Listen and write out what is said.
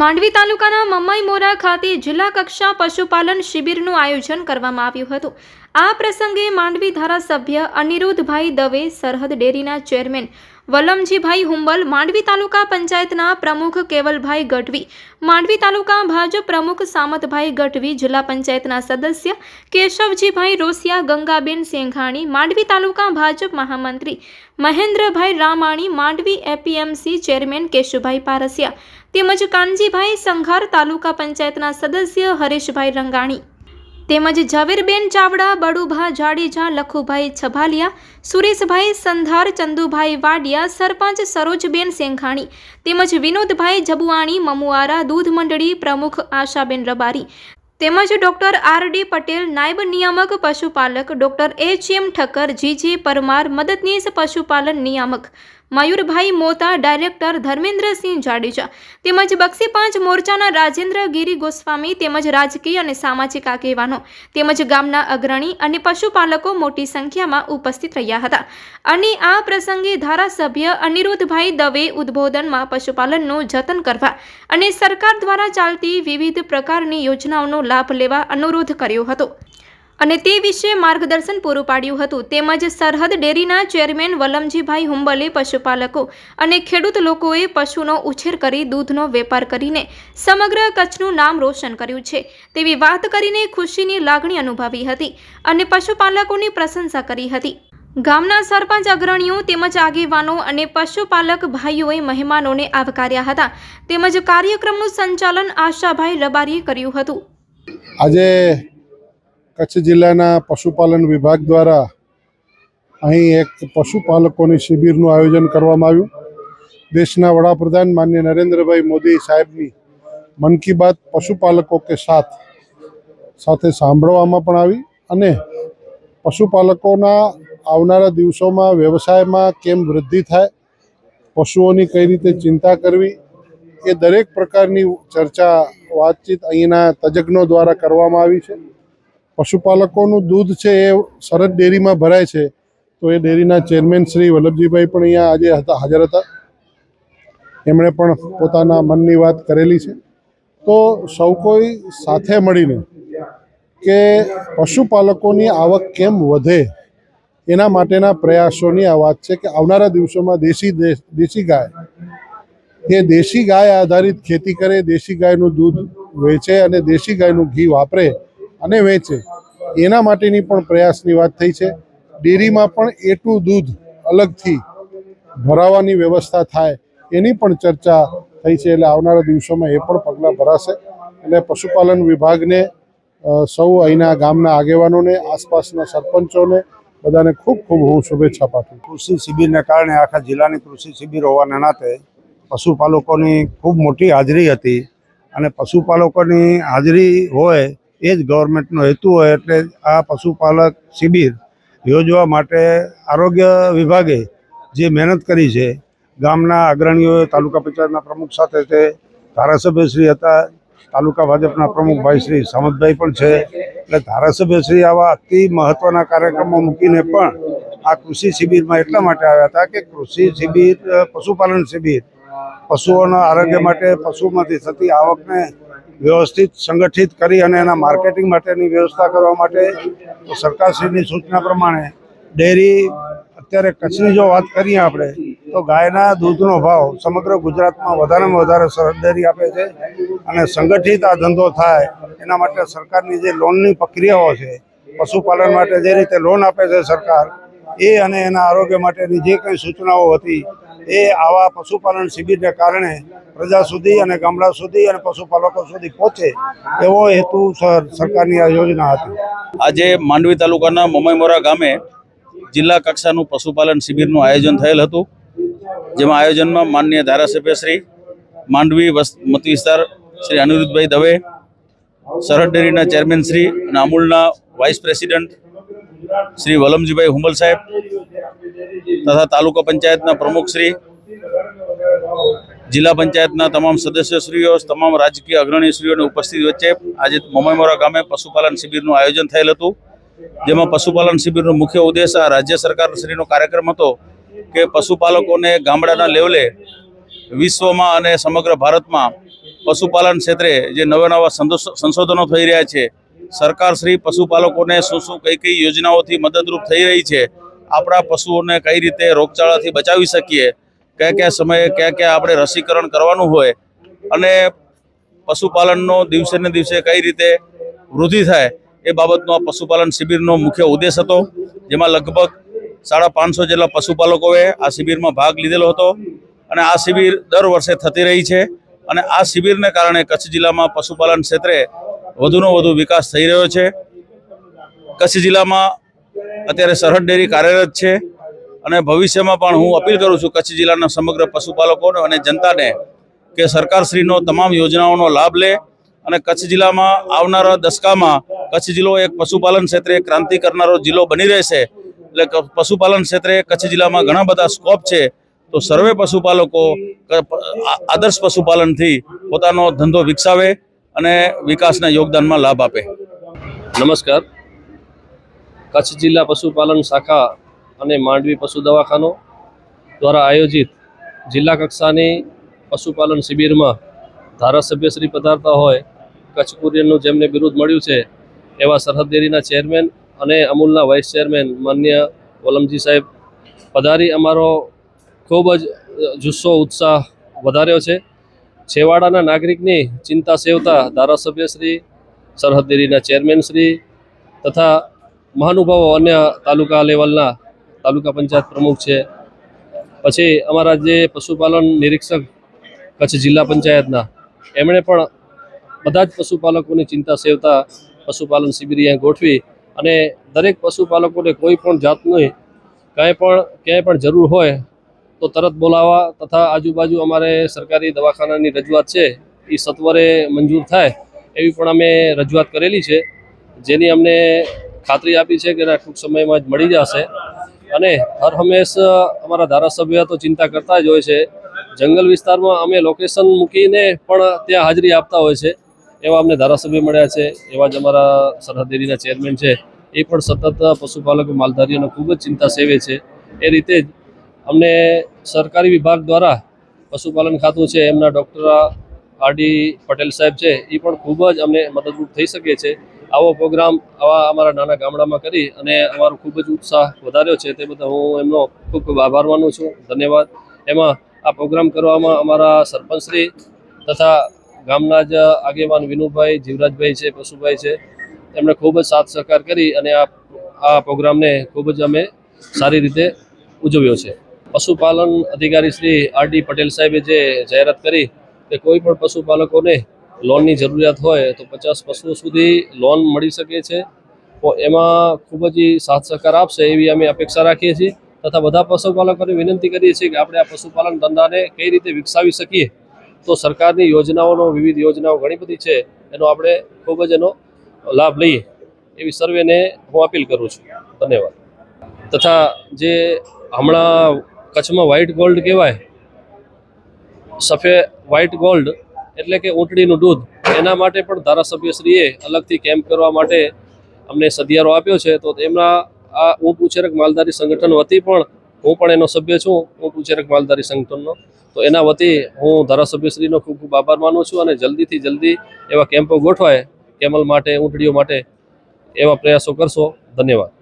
માંડવી તાલુકાના મમ્માઈ મોરા ખાતે જિલ્લા કક્ષા પશુપાલન શિબિરનું આયોજન કરવામાં આવ્યું હતું. આ પ્રસંગે માંડવી ધારાસભ્ય અનિરુદ્ધભાઈ દવે, સરહદ ડેરીના ચેરમેન વલમજીભાઈ હુંબલ, માંડવી તાલુકા પંચાયતના પ્રમુખ કેવલભાઈ ગઢવી, માંડવી તાલુકા ભાજપ પ્રમુખ સામતભાઈ ગઢવી, જિલ્લા પંચાયતના સદસ્ય કેશવજીભાઈ રોસિયા, ગંગાબેન સેંઘાણી, માંડવી તાલુકા ભાજપ મહામંત્રી મહેન્દ્રભાઈ રામાણી, માંડવી એપીએમસી ચેરમેન કેશુભાઈ પારસિયા તેમજ કાનજીભાઈ સંઘાર તાલુકા પંચાયતના સદસ્ય હરેશભાઈ રંગાણી. તેમજ ઝવેરબેન ચાવડા બડુભા જાડેજા, લખુભાઈ છભાલિયા, સુરેશભાઈ સંધાર, ચંદુભાઈ વાડિયા, સરપંચ સરોજબેન સેંઘાણી, તેમજ વિનોદભાઈ જબુઆણી, મમુઆરા દૂધ મંડળી પ્રમુખ આશાબેન રબારી. તેમજ ડોક્ટર આર ડી પટેલ, નાયબ નિયામક પશુપાલક doctor H M Thakkar, G J Parmar, મદદનીશ પશુપાલન નિયામક. મયુરભાઈ મોતા ડાયરેક્ટર ધર્મેન્દ્રસિંહ જાડેજા તેમજ બક્ષી પાંચ મોરચાના રાજેન્દ્ર ગીરી ગોસ્વામી તેમજ રાજકીય અને સામાજિક આગેવાનો તેમજ ગામના અગ્રણી અને પશુપાલકો મોટી સંખ્યામાં ઉપસ્થિત રહ્યા હતા. અને આ પ્રસંગે ધારાસભ્ય અનિરુદ્ધભાઈ દવે ઉદ્બોધનમાં પશુપાલનનું જતન કરવા અને સરકાર દ્વારા ચાલતી વિવિધ પ્રકારની યોજનાઓનો લાભ લેવા અનુરોધ કર્યો હતો. અને તે વિશે માર્ગદર્શન પૂરું પાડ્યું હતું. તેમજ સરહદ ડેરીના ચેરમેન વલમજીભાઈ હુંબલે પશુપાલકો અને ખેડૂત લોકોએ પશુનો ઉછેર કરી દૂધનો વેપાર કરીને સમગ્ર કચ્છનું નામ રોશન કર્યું છે. તેવી વાત કરીને ખુશીની લાગણી અનુભવી હતી અને પશુપાલકોની પ્રશંસા કરી હતી. ગામના સરપંચ અગ્રણીઓ તેમજ આગેવાનો અને પશુપાલક ભાઈઓએ મહેમાનોને આવકાર્યા હતા. તેમજ કાર્યક્રમનું સંચાલન આશાભાઈ રબારીએ કર્યું હતું. આજે કચ્છ જિલ્લાના પશુપાલન વિભાગ દ્વારા અહીં એક પશુપાલકોની શિબિરનું આયોજન કરવામાં આવ્યું. દેશના વડાપ્રધાન માન્ય નરેન્દ્રભાઈ મોદી સાહેબની મન કી બાત પશુપાલકો કે સાથ સાથે સાંભળવામાં પણ આવી અને પશુપાલકોના આવનારા દિવસોમાં વ્યવસાયમાં કેમ વૃદ્ધિ થાય, પશુઓની કઈ રીતે ચિંતા કરવી, એ દરેક પ્રકારની ચર્ચા, વાતચીત અહીંના તજજ્ઞો દ્વારા કરવામાં આવી છે. પશુપાલકોનું દૂધ છે એ સરહદ ડેરીમાં ભરાય છે, તો એ ડેરીના ચેરમેન શ્રી વલ્લભજીભાઈ પણ અહીંયા આજે હતા, હાજર હતા. એમણે પણ પોતાના મનની વાત કરેલી છે. તો સૌ કોઈ સાથે મળીને કે પશુપાલકોની આવક કેમ વધે, એના માટેના પ્રયાસોની આ વાત છે કે આવનારા દિવસોમાં દેશી દેશ- ગાય, એ દેશી ગાય આધારિત ખેતી કરે, દેશી ગાયનું દૂધ વેચે અને દેશી ગાયનું ઘી વાપરે અને વેચે. એના માટેની પણ પ્રયાસની વાત થઈ છે. ડેરીમાં પણ એટલું દૂધ અલગથી ભરાવાની વ્યવસ્થા થાય એની પણ ચર્ચા થઈ છે. એટલે આવનારા દિવસોમાં એ પણ પગલાં ભરાશે. એટલે પશુપાલન વિભાગને સૌ અહીંના ગામના આગેવાનોને, આસપાસના સરપંચોને બધાને ખૂબ ખૂબ હું શુભેચ્છા પાઠવું કૃષિ શિબિરને કારણે આખા જિલ્લાની કૃષિ શિબિર હોવાના નાતે પશુપાલકોની ખૂબ મોટી હાજરી હતી. અને પશુપાલકોની હાજરી હોય એ જ ગવર્મેન્ટનો હેતુ હોય એટલે આ પશુપાલક શિબિર યોજવા માટે આરોગ્ય વિભાગે જે મહેનત કરી છે, ગામના અગ્રણીઓએ તાલુકા પંચાયતના પ્રમુખ સાથે તે ધારાસભ્યશ્રી હતા, તાલુકા ભાજપના પ્રમુખભાઈ શ્રી સામતભાઈ પણ છે. એટલે ધારાસભ્યશ્રી આવા અતિ મહત્વના કાર્યક્રમો મૂકીને પણ આ કૃષિ શિબિરમાં એટલા માટે આવ્યા હતા કે કૃષિ શિબિર, પશુપાલન શિબિર પશુઓના આરોગ્ય માટે પશુમાંથી થતી આવકને વ્યવસ્થિત, સંગઠિત કરી અને એના માર્કેટિંગ માટેની વ્યવસ્થા કરવા માટે સરકારશ્રીની સૂચના પ્રમાણે ડેરી, અત્યારે કચ્છની જો વાત કરીએ આપણે, તો ગાયના દૂધનો ભાવ સમગ્ર ગુજરાતમાં વધારેમાં વધારે સરહદ ડેરી આપે છે અને સંગઠિત આ ધંધો થાય, એના માટે સરકારની જે લોનની પ્રક્રિયાઓ છે, પશુપાલન માટે જે રીતે લોન આપે છે સરકાર, એ અને એના આરોગ્ય માટેની જે કંઈ સૂચનાઓ હતી એ આવા પશુપાલન શિબિરને કારણે પ્રજા સુધી અને ગામડા સુધી અને પશુપાલકો સુધી પહોંચે એવો હેતુ સર, સરકારની આ યોજના હતી. આજે માંડવી તાલુકાના મમઈમોરા ગામે જિલ્લા કક્ષાનું પશુપાલન શિબિરનું આયોજન થયેલ હતું, જેમાં આયોજનમાં માનનીય ધારાસભ્ય શ્રી માંડવી મત વિસ્તાર શ્રી અનિરુદ્ધભાઈ દવે, સરહદ ડેરીના ચેરમેન શ્રી અને અમૂલના વાઇસ પ્રેસિડન્ટ શ્રી વલમજીભાઈ હુંબલ સાહેબ તથા તાલુકા પંચાયતના પ્રમુખ શ્રી, જિલ્લા પંચાયતના તમામ સદસ્યશ્રીઓ, તમામ રાજકીય અગ્રણીશ્રીઓની ઉપસ્થિતિ વચ્ચે આજે મમયમોરા ગામે પશુપાલન શિબિરનું આયોજન થયેલ હતું. જેમાં પશુપાલન શિબિરનો મુખ્ય ઉદ્દેશ આ રાજ્ય સરકાર શ્રીનો કાર્યક્રમ હતો કે પશુપાલકોને ગામડાના લેવલે વિશ્વમાં અને સમગ્ર ભારતમાં પશુપાલન ક્ષેત્રે જે નવા નવા સંશોધનો થઈ રહ્યા છે સરકાર શ્રી પશુપાલકોને શું શું કઈ કઈ યોજનાઓથી મદદરૂપ થઈ રહી છે, આપણા પશુઓને કઈ રીતે રોગચાળાથી બચાવી શકીએ, કયા કયા સમયે કયા કયા આપણે રસીકરણ કરવાનું હોય, અને પશુપાલનનો દિવસે ને દિવસે કઈ રીતે વૃદ્ધિ થાય, એ બાબતનો આ પશુપાલન શિબિરનો મુખ્ય ઉદ્દેશ હતો, જેમાં લગભગ સાડા પાંચસો જેટલા પશુપાલકોએ આ શિબિરમાં ભાગ લીધેલો હતો, અને આ શિબિર દર વર્ષે થતી રહી છે, અને આ શિબિરને કારણે કચ્છ જિલ્લામાં પશુપાલન ક્ષેત્રે વધુનો વધુ વિકાસ થઈ રહ્યો છે. કચ્છ જિલ્લામાં અત્યારે સરહદ ડેરી કાર્યરત છે અને ભવિષ્યમાં પણ હું અપીલ કરું છું કચ્છ જિલ્લાના સમગ્ર પશુપાલકોને અને જનતાને કે સરકારશ્રીનો તમામ યોજનાઓનો લાભ લે અને કચ્છ જિલ્લામાં આવનારા દશકામાં કચ્છ જિલ્લો એક પશુપાલન ક્ષેત્રે ક્રાંતિ કરનારો જિલ્લો બની રહેશે. એટલે પશુપાલન ક્ષેત્રે કચ્છ જિલ્લામાં ઘણા બધા સ્કોપ છે. તો સર્વે પશુપાલકો આદર્શ પશુપાલનથી પોતાનો ધંધો વિકસાવે અને વિકાસના યોગદાનમાં લાભ આપે. નમસ્કાર. કચ્છ જિલ્લા પશુપાલન શાખા અને માંડવી પશુ દવાખાનો દ્વારા આયોજિત જિલ્લા કક્ષાની પશુપાલન શિબિરમાં ધારાસભ્ય શ્રી પધારતા હોય, કચ્છ કુરિયનનું જેમને બિરુદ મળ્યું છે, એવા સરહદ ડેરીના ચેરમેન અને અમૂલના વાઇસ ચેરમેન માન્ય વલમજી સાહેબ પધારી અમારો ખૂબ જ જુસ્સો, ઉત્સાહ વધાર્યો છે. છેવાડાના નાગરિકની ચિંતા સેવતા ધારાસભ્ય શ્રી, સરહદ ડેરીના ચેરમેન શ્રી તથા મહાનુભાવો અન્ય તાલુકા લેવલના તાલુકા પંચાયત પ્રમુખ છે. પછી અમારા જે પશુપાલન નિરીક્ષક કચ્છ જિલ્લા પંચાયતના, એમણે પણ બધા જ પશુપાલકોની ચિંતા સેવતા પશુપાલન શિબિર અહીંયા ગોઠવી અને દરેક પશુપાલકોને કોઈ પણ જાતની કાંઈ પણ, ક્યાંય પણ જરૂર હોય તો તરત બોલાવવા તથા આજુબાજુ અમારે સરકારી દવાખાનાની રજૂઆત છે, એ સત્વરે મંજૂર થાય એવી પણ અમે રજૂઆત કરેલી છે, જેની અમને ખાતરી આપી છે કે એના ટૂંક સમયમાં જ મળી જશે. અને હર હંમેશ અમારા ધારાસભ્ય તો ચિંતા કરતા જ હોય છે, જંગલ વિસ્તારમાં અમે લોકેશન મૂકીને પણ ત્યાં હાજરી આપતા હોય છે, એવા અમને ધારાસભ્ય મળ્યા છે, એવા જ અમારા સરહદ ચેરમેન છે, એ પણ સતત પશુપાલકો માલધારીઓને ખૂબ જ ચિંતા સેવે છે, એ રીતે જ અમને સરકારી વિભાગ દ્વારા પશુપાલન ખાતું છે, એમના ડૉક્ટર આર.ડી. પટેલ સાહેબ છે, એ પણ ખૂબ જ અમને મદદરૂપ થઈ શકે છે. આવો પ્રોગ્રામ આવા અમારા નાના ગામડામાં કરી અને અમારો ખૂબ જ ઉત્સાહ વધાર્યો છે, તે બધા હું એમનો ખૂબ ખૂબ આભાર માનું છું. ધન્યવાદ. એમાં આ પ્રોગ્રામ કરવામાં અમારા સરપંચશ્રી તથા ગામના જ આગેવાન વિનુભાઈ, જીવરાજભાઈ છે, પશુભાઈ છે, એમણે ખૂબ જ સાથ સહકાર કરી અને આ આ પ્રોગ્રામને ખૂબ જ અમે સારી રીતે ઉજવ્યો છે. પશુપાલન અધિકારી શ્રી આર ડી પટેલ સાહેબે જે જાહેરાત કરી કે કોઈ પણ પશુપાલકોને લોનની જરૂરિયાત હોય તો પચાસ પશુઓ સુધી લોન મળી શકે છે. તો એમાં ખૂબ જ સાથ સહકાર આપશે એવી અમે અપેક્ષા રાખીએ છીએ તથા બધા પશુપાલકોને વિનંતી કરીએ છીએ કે આપણે આ પશુપાલન ધંધાને કઈ રીતે વિકસાવી શકીએ. તો સરકારની યોજનાઓનો વિવિધ યોજનાઓ ઘણી બધી છે, એનો આપણે ખૂબ જ એનો લાભ લઈએ એવી સર્વેને હું અપીલ કરું છું. ધન્યવાદ. તથા જે હમણાં કચ્છમાં વ્હાઇટ ગોલ્ડ કહેવાય. સફેદ વ્હાઇટ ગોલ્ડ એટલે કે ઊંટડીનું દૂધ. એના માટે પણ ધારાસભ્યશ્રીએ અલગથી કેમ્પ કરવા માટે અમને સધિયારો આપ્યો છે. તો એમના આ ઊંટ ઉછેરક માલધારી સંગઠન વતી પણ હું પણ એનો સભ્ય છું, ઊંટ ઉછેરક માલધારી સંગઠનનો. તો એના વતી હું ધારાસભ્યશ્રીનો ખૂબ ખૂબ આભાર માનું છું અને જલ્દીથી જલ્દી એવા કેમ્પો ગોઠવાય. કેમલ માટે, ઊંટડીઓ માટે એવા પ્રયાસો કરશો. ધન્યવાદ.